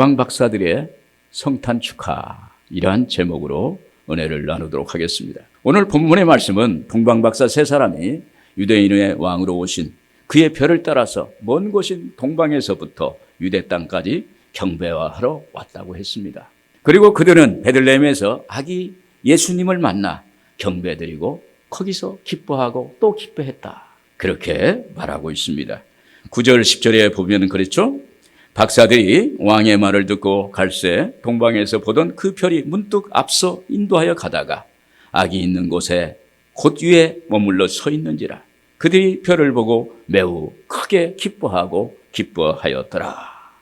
동방 박사들의 성탄 축하 이러한 제목으로 은혜를 나누도록 하겠습니다. 오늘 본문의 말씀은 동방 박사 세 사람이 유대인의 왕으로 오신 그의 별을 따라서 먼 곳인 동방에서부터 유대 땅까지 경배하러 왔다고 했습니다. 그리고 그들은 베들레헴에서 아기 예수님을 만나 경배드리고 거기서 기뻐하고 또 기뻐했다. 그렇게 말하고 있습니다. 9절 10절에 보면 그랬죠? 박사들이 왕의 말을 듣고 갈새 동방에서 보던 그 별이 문득 앞서 인도하여 가다가 악이 있는 곳에 곧 위에 머물러 서 있는지라 그들이 별을 보고 매우 크게 기뻐하고 기뻐하였더라.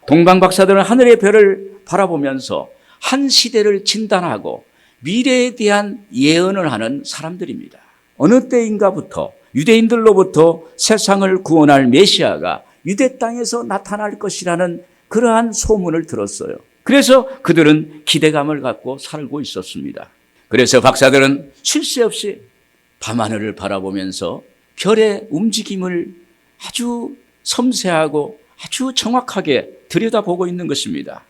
동방 박사들은 하늘의 별을 바라보면서 한 시대를 진단하고 미래에 대한 예언을 하는 사람들입니다. 어느 때인가부터 유대인들로부터 세상을 구원할 메시아가 유대 땅에서 나타날 것이라는 그러한 소문을 들었어요. 그래서 그들은 기대감을 갖고 살고 있었습니다. 그래서 박사들은 쉴 새 없이 밤하늘을 바라보면서 별의 움직임을 아주 섬세하고 아주 정확하게 들여다보고 있는 것입니다.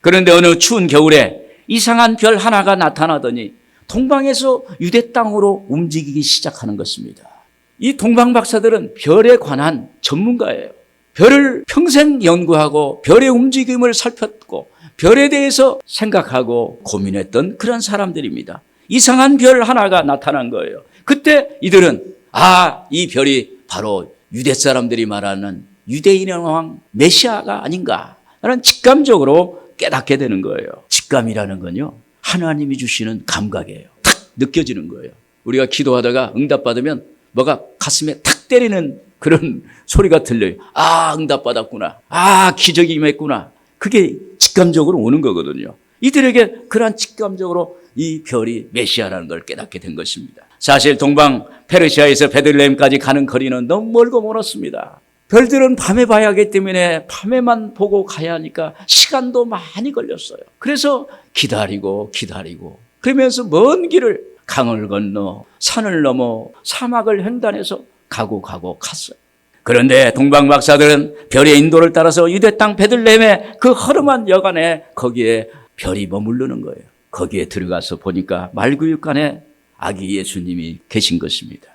그런데 어느 추운 겨울에 이상한 별 하나가 나타나더니 동방에서 유대 땅으로 움직이기 시작하는 것입니다. 이 동방 박사들은 별에 관한 전문가예요. 별을 평생 연구하고 별의 움직임을 살폈고 별에 대해서 생각하고 고민했던 그런 사람들입니다. 이상한 별 하나가 나타난 거예요. 그때 이들은 아, 이 별이 바로 유대 사람들이 말하는 유대인의 왕 메시아가 아닌가 라는 직감적으로 깨닫게 되는 거예요. 직감이라는 건요. 하나님이 주시는 감각이에요. 탁 느껴지는 거예요. 우리가 기도하다가 응답받으면 뭐가 가슴에 탁 때리는 그런 소리가 들려요. 아, 응답받았구나. 아, 기적이 임했구나. 그게 직감적으로 오는 거거든요. 이들에게 그러한 직감적으로 이 별이 메시아라는 걸 깨닫게 된 것입니다. 사실 동방 페르시아에서 베들레헴까지 가는 거리는 너무 멀고 멀었습니다. 별들은 밤에 봐야 하기 때문에 밤에만 보고 가야 하니까 시간도 많이 걸렸어요. 그래서 기다리고 기다리고 그러면서 먼 길을 강을 건너 산을 넘어 사막을 횡단해서 가고 가고 갔어요. 그런데 동방 박사들은 별의 인도를 따라서 유대 땅 베들레헴의 그 허름한 여간에 거기에 별이 머무르는 거예요. 거기에 들어가서 보니까 말구육간에 아기 예수님이 계신 것입니다.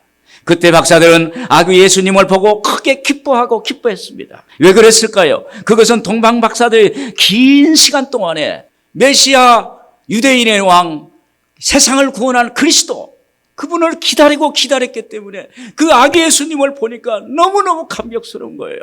그때 박사들은 아기 예수님을 보고 크게 기뻐하고 기뻐했습니다. 왜 그랬을까요? 그것은 동방 박사들이 긴 시간 동안에 메시아 유대인의 왕 세상을 구원할 그리스도 그분을 기다리고 기다렸기 때문에 그 아기 예수님을 보니까 너무너무 감격스러운 거예요.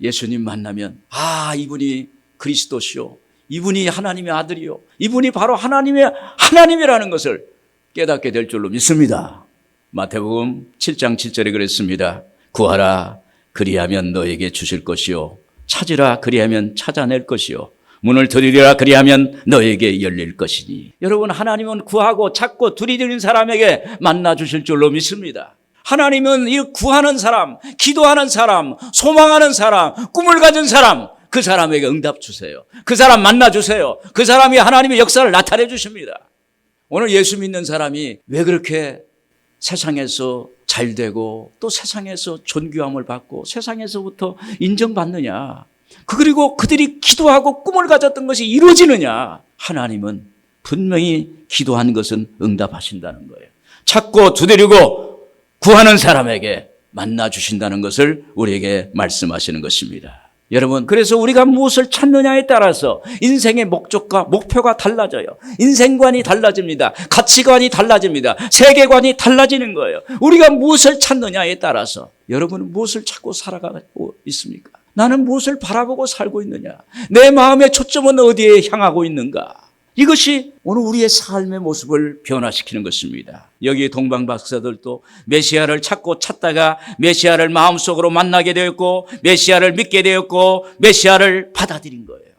예수님 만나면 아 이분이 그리스도시요. 이분이 하나님의 아들이요. 이분이 바로 하나님의 하나님이라는 것을 깨닫게 될 줄로 믿습니다. 마태복음 7장 7절에 그랬습니다. 구하라 그리하면 너에게 주실 것이요 찾으라 그리하면 찾아낼 것이요 문을 두드리라 그리하면 너에게 열릴 것이니 여러분 하나님은 구하고 찾고 두드리는 사람에게 만나 주실 줄로 믿습니다. 하나님은 이 구하는 사람, 기도하는 사람, 소망하는 사람, 꿈을 가진 사람 그 사람에게 응답 주세요. 그 사람 만나 주세요. 그 사람이 하나님의 역사를 나타내 주십니다. 오늘 예수 믿는 사람이 왜 그렇게 세상에서 잘 되고 또 세상에서 존귀함을 받고 세상에서부터 인정받느냐. 그리고 그들이 기도하고 꿈을 가졌던 것이 이루어지느냐. 하나님은 분명히 기도한 것은 응답하신다는 거예요. 찾고 두드리고 구하는 사람에게 만나 주신다는 것을 우리에게 말씀하시는 것입니다. 여러분, 그래서 우리가 무엇을 찾느냐에 따라서 인생의 목적과 목표가 달라져요. 인생관이 달라집니다. 가치관이 달라집니다. 세계관이 달라지는 거예요. 우리가 무엇을 찾느냐에 따라서 여러분은 무엇을 찾고 살아가고 있습니까? 나는 무엇을 바라보고 살고 있느냐? 내 마음의 초점은 어디에 향하고 있는가? 이것이 오늘 우리의 삶의 모습을 변화시키는 것입니다. 여기 동방 박사들도 메시아를 찾고 찾다가 메시아를 마음속으로 만나게 되었고 메시아를 믿게 되었고 메시아를 받아들인 거예요.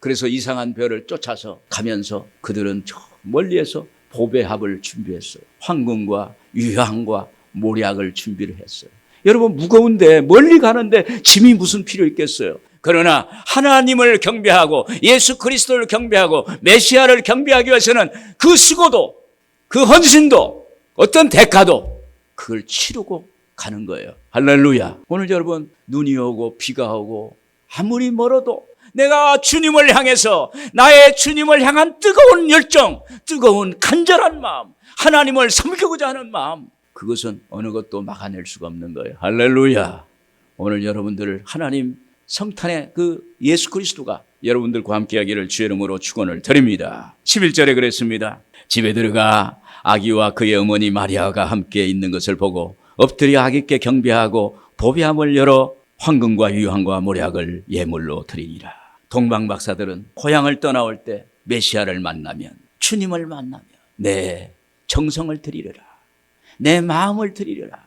그래서 이상한 별을 쫓아서 가면서 그들은 저 멀리에서 보배합을 준비했어요. 황금과 유향과 모략을 준비를 했어요. 여러분 무거운데 멀리 가는데 짐이 무슨 필요 있겠어요? 그러나 하나님을 경배하고 예수 그리스도를 경배하고 메시아를 경배하기 위해서는 그 수고도 그 헌신도 어떤 대가도 그걸 치르고 가는 거예요. 할렐루야. 오늘 여러분 눈이 오고 비가 오고 아무리 멀어도 내가 주님을 향해서 나의 주님을 향한 뜨거운 열정, 뜨거운 간절한 마음, 하나님을 섬기고자 하는 마음, 그것은 어느 것도 막아낼 수가 없는 거예요. 할렐루야. 오늘 여러분들 하나님 성탄의 그 예수 그리스도가 여러분들과 함께 하기를 주의 이름으로 축원을 드립니다. 11절에 그랬습니다. 집에 들어가 아기와 그의 어머니 마리아가 함께 있는 것을 보고 엎드려 아기께 경배하고 보배함을 열어 황금과 유황과 모략을 예물로 드리니라. 동방 박사들은 고향을 떠나올 때 메시아를 만나면 주님을 만나면 내 정성을 드리려라. 내 마음을 드리려라.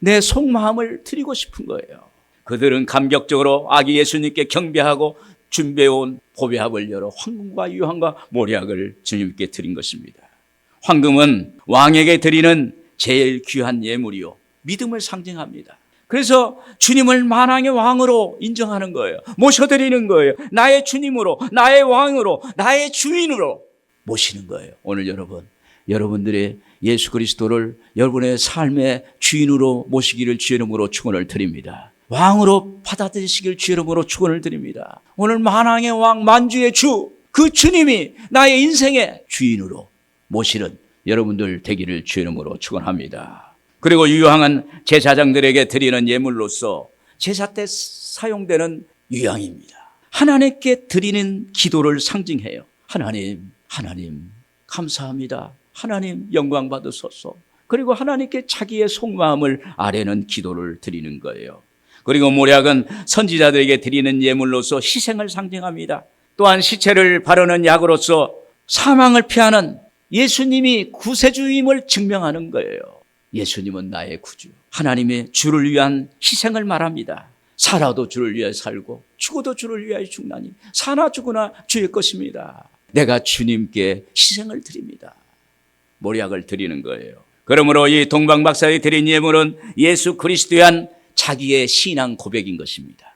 내 속마음을 드리고 싶은 거예요. 그들은 감격적으로 아기 예수님께 경배하고 준비해온 보배합을 열어 황금과 유황과 모략을 주님께 드린 것입니다. 황금은 왕에게 드리는 제일 귀한 예물이요. 믿음을 상징합니다. 그래서 주님을 만왕의 왕으로 인정하는 거예요. 모셔드리는 거예요. 나의 주님으로, 나의 왕으로, 나의 주인으로 모시는 거예요. 오늘 여러분, 여러분들의 예수 그리스도를 여러분의 삶의 주인으로 모시기를 주의 이름으로 축원을 드립니다. 왕으로 받아들이시길 주의 이름으로 축원을 드립니다. 오늘 만왕의 왕, 만주의 주, 그 주님이 나의 인생의 주인으로 모시는 여러분들 되기를 주의 이름으로 축원합니다. 그리고 유황은 제사장들에게 드리는 예물로서 제사 때 사용되는 유향입니다. 하나님께 드리는 기도를 상징해요. 하나님, 하나님, 감사합니다. 하나님, 영광 받으소서. 그리고 하나님께 자기의 속마음을 아뢰는 기도를 드리는 거예요. 그리고 모략은 선지자들에게 드리는 예물로서 희생을 상징합니다. 또한 시체를 바르는 약으로서 사망을 피하는 예수님이 구세주임을 증명하는 거예요. 예수님은 나의 구주. 하나님의 주를 위한 희생을 말합니다. 살아도 주를 위해 살고 죽어도 주를 위하여 죽나니 사나 죽으나 주의 것입니다. 내가 주님께 희생을 드립니다. 모략을 드리는 거예요. 그러므로 이 동방 박사에 드린 예물은 예수 그리스도에 한 자기의 신앙 고백인 것입니다.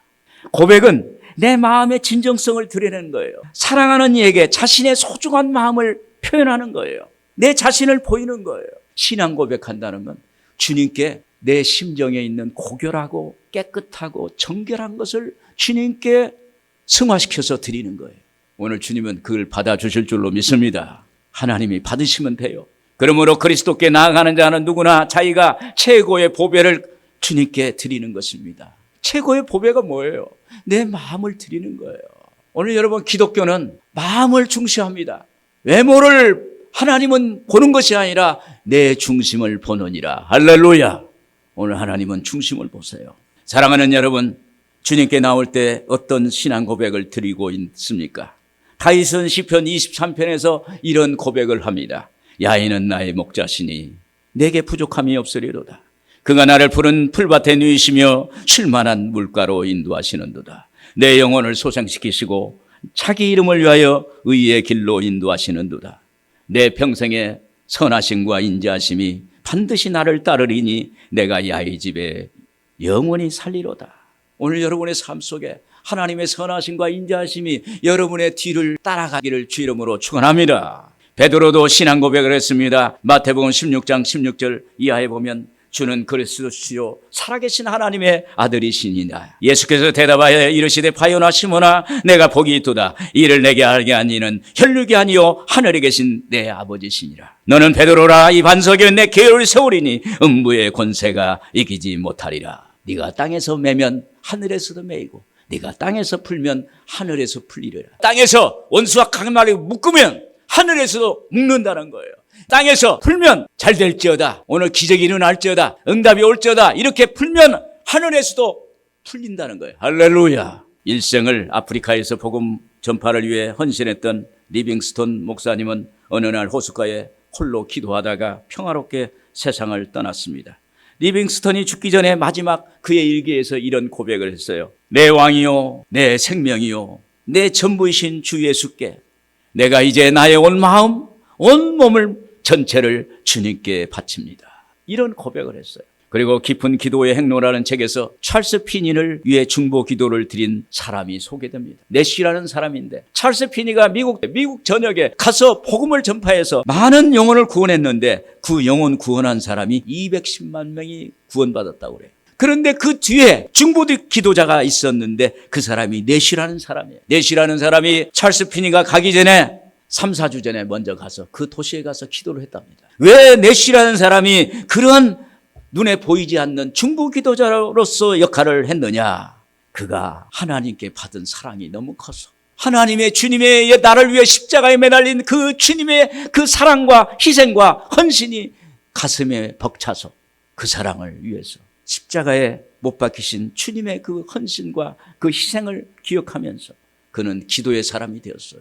고백은 내 마음의 진정성을 드러내는 거예요. 사랑하는 이에게 자신의 소중한 마음을 표현하는 거예요. 내 자신을 보이는 거예요. 신앙 고백한다는 건 주님께 내 심정에 있는 고결하고 깨끗하고 정결한 것을 주님께 승화시켜서 드리는 거예요. 오늘 주님은 그걸 받아주실 줄로 믿습니다. 하나님이 받으시면 돼요. 그러므로 그리스도께 나아가는 자는 누구나 자기가 최고의 보배를 주님께 드리는 것입니다. 최고의 보배가 뭐예요? 내 마음을 드리는 거예요. 오늘 여러분 기독교는 마음을 중시합니다. 외모를 하나님은 보는 것이 아니라 내 중심을 보느니라. 할렐루야. 오늘 하나님은 중심을 보세요. 사랑하는 여러분, 주님께 나올 때 어떤 신앙 고백을 드리고 있습니까? 다윗은 시편 23편에서 이런 고백을 합니다. 야인은 나의 목자시니 내게 부족함이 없으리로다. 그가 나를 푸른 풀밭에 누이시며 쉴만한 물가로 인도하시는도다. 내 영혼을 소생시키시고 자기 이름을 위하여 의의 길로 인도하시는도다. 내 평생의 선하심과 인자하심이 반드시 나를 따르리니 내가 야의 집에 영원히 살리로다. 오늘 여러분의 삶 속에 하나님의 선하심과 인자하심이 여러분의 뒤를 따라가기를 주 이름으로 축원합니다. 베드로도 신앙 고백을 했습니다. 마태복음 16장 16절 이하에 보면 주는 그리스도시요 살아계신 하나님의 아들이시니라. 예수께서 대답하여 이르시되 바요나 시모나 내가 복이 있도다. 이를 내게 알게 한 이는 혈육이 아니요 하늘에 계신 내 아버지시니라. 너는 베드로라 이 반석에 내 계율을 세우리니 음부의 권세가 이기지 못하리라. 네가 땅에서 매면 하늘에서도 매이고 네가 땅에서 풀면 하늘에서 풀리리라. 땅에서 원수와 강말이 묶으면 하늘에서도 묶는다는 거예요. 땅에서 풀면 잘 될지어다. 오늘 기적이 일어날지어다. 응답이 올지어다. 이렇게 풀면 하늘에서도 풀린다는 거예요. 할렐루야. 일생을 아프리카에서 복음 전파를 위해 헌신했던 리빙스톤 목사님은 어느 날 호숫가에 홀로 기도하다가 평화롭게 세상을 떠났습니다. 리빙스턴이 죽기 전에 마지막 그의 일기에서 이런 고백을 했어요. 내 왕이요, 내 생명이요, 내 전부이신 주 예수께 내가 이제 나의 온 마음, 온 몸을 전체를 주님께 바칩니다. 이런 고백을 했어요. 그리고 깊은 기도의 행로라는 책에서 찰스 피니를 위해 중보 기도를 드린 사람이 소개됩니다. 내쉬라는 사람인데 찰스 피니가 미국 미국 전역에 가서 복음을 전파해서 많은 영혼을 구원했는데 그 영혼 구원한 사람이 210만 명이 구원받았다고 그래요. 그런데 그 뒤에 중보 기도자가 있었는데 그 사람이 넷이라는 사람이에요. 넷이라는 사람이 찰스 피니가 가기 전에 3, 4주 전에 먼저 가서 그 도시에 가서 기도를 했답니다. 왜 넷이라는 사람이 그런 눈에 보이지 않는 중보 기도자로서 역할을 했느냐? 그가 하나님께 받은 사랑이 너무 커서 하나님의 주님의 나를 위해 십자가에 매달린 그 주님의 그 사랑과 희생과 헌신이 가슴에 벅차서 그 사랑을 위해서 십자가에 못 박히신 주님의 그 헌신과 그 희생을 기억하면서 그는 기도의 사람이 되었어요.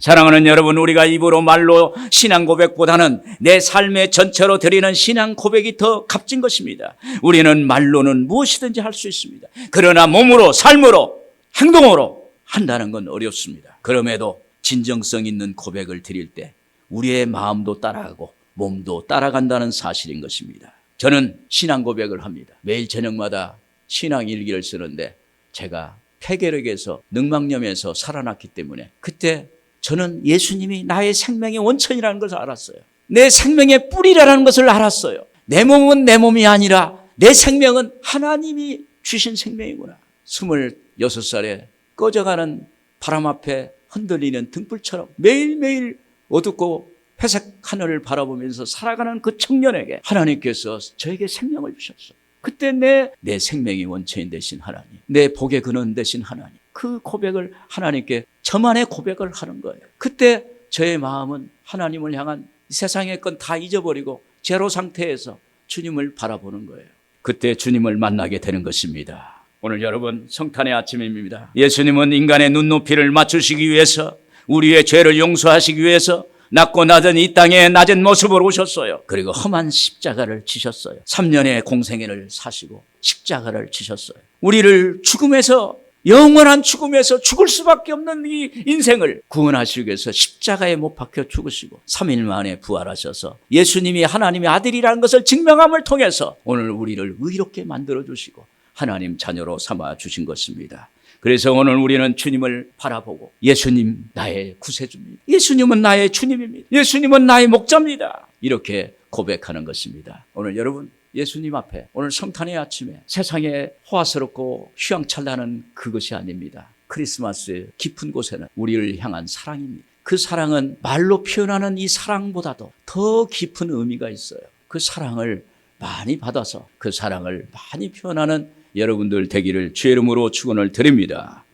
사랑하는 여러분, 우리가 입으로 말로 신앙 고백보다는 내 삶의 전체로 드리는 신앙 고백이 더 값진 것입니다. 우리는 말로는 무엇이든지 할 수 있습니다. 그러나 몸으로, 삶으로, 행동으로 한다는 건 어렵습니다. 그럼에도 진정성 있는 고백을 드릴 때 우리의 마음도 따라가고 몸도 따라간다는 사실인 것입니다. 저는 신앙 고백을 합니다. 매일 저녁마다 신앙 일기를 쓰는데 제가 폐결핵에서 능막염에서 살아났기 때문에 그때 저는 예수님이 나의 생명의 원천이라는 것을 알았어요. 내 생명의 뿌리라는 것을 알았어요. 내 몸은 내 몸이 아니라 내 생명은 하나님이 주신 생명이구나. 26살에 꺼져가는 바람 앞에 흔들리는 등불처럼 매일매일 어둡고 회색 하늘을 바라보면서 살아가는 그 청년에게 하나님께서 저에게 생명을 주셨어. 그때 내, 내 생명이 원천인 되신 하나님, 내 복의 근원 되신 하나님, 그 고백을 하나님께 저만의 고백을 하는 거예요. 그때 저의 마음은 하나님을 향한 이 세상의 건 다 잊어버리고 제로 상태에서 주님을 바라보는 거예요. 그때 주님을 만나게 되는 것입니다. 오늘 여러분 성탄의 아침입니다. 예수님은 인간의 눈높이를 맞추시기 위해서 우리의 죄를 용서하시기 위해서 낮고 낮은 이 땅에 낮은 모습으로 오셨어요. 그리고 험한 십자가를 지셨어요. 3년의 공생애를 사시고 십자가를 지셨어요. 우리를 죽음에서 영원한 죽음에서 죽을 수밖에 없는 이 인생을 구원하시기 위해서 십자가에 못 박혀 죽으시고 3일 만에 부활하셔서 예수님이 하나님의 아들이라는 것을 증명함을 통해서 오늘 우리를 의롭게 만들어 주시고 하나님 자녀로 삼아 주신 것입니다. 그래서 오늘 우리는 주님을 바라보고 예수님 나의 구세주입니다. 예수님은 나의 주님입니다. 예수님은 나의 목자입니다. 이렇게 고백하는 것입니다. 오늘 여러분 예수님 앞에 오늘 성탄의 아침에 세상에 호화스럽고 휘황찬란한 그것이 아닙니다. 크리스마스의 깊은 곳에는 우리를 향한 사랑입니다. 그 사랑은 말로 표현하는 이 사랑보다도 더 깊은 의미가 있어요. 그 사랑을 많이 받아서 그 사랑을 많이 표현하는 여러분들 되기를 주의 이름으로 축원을 드립니다.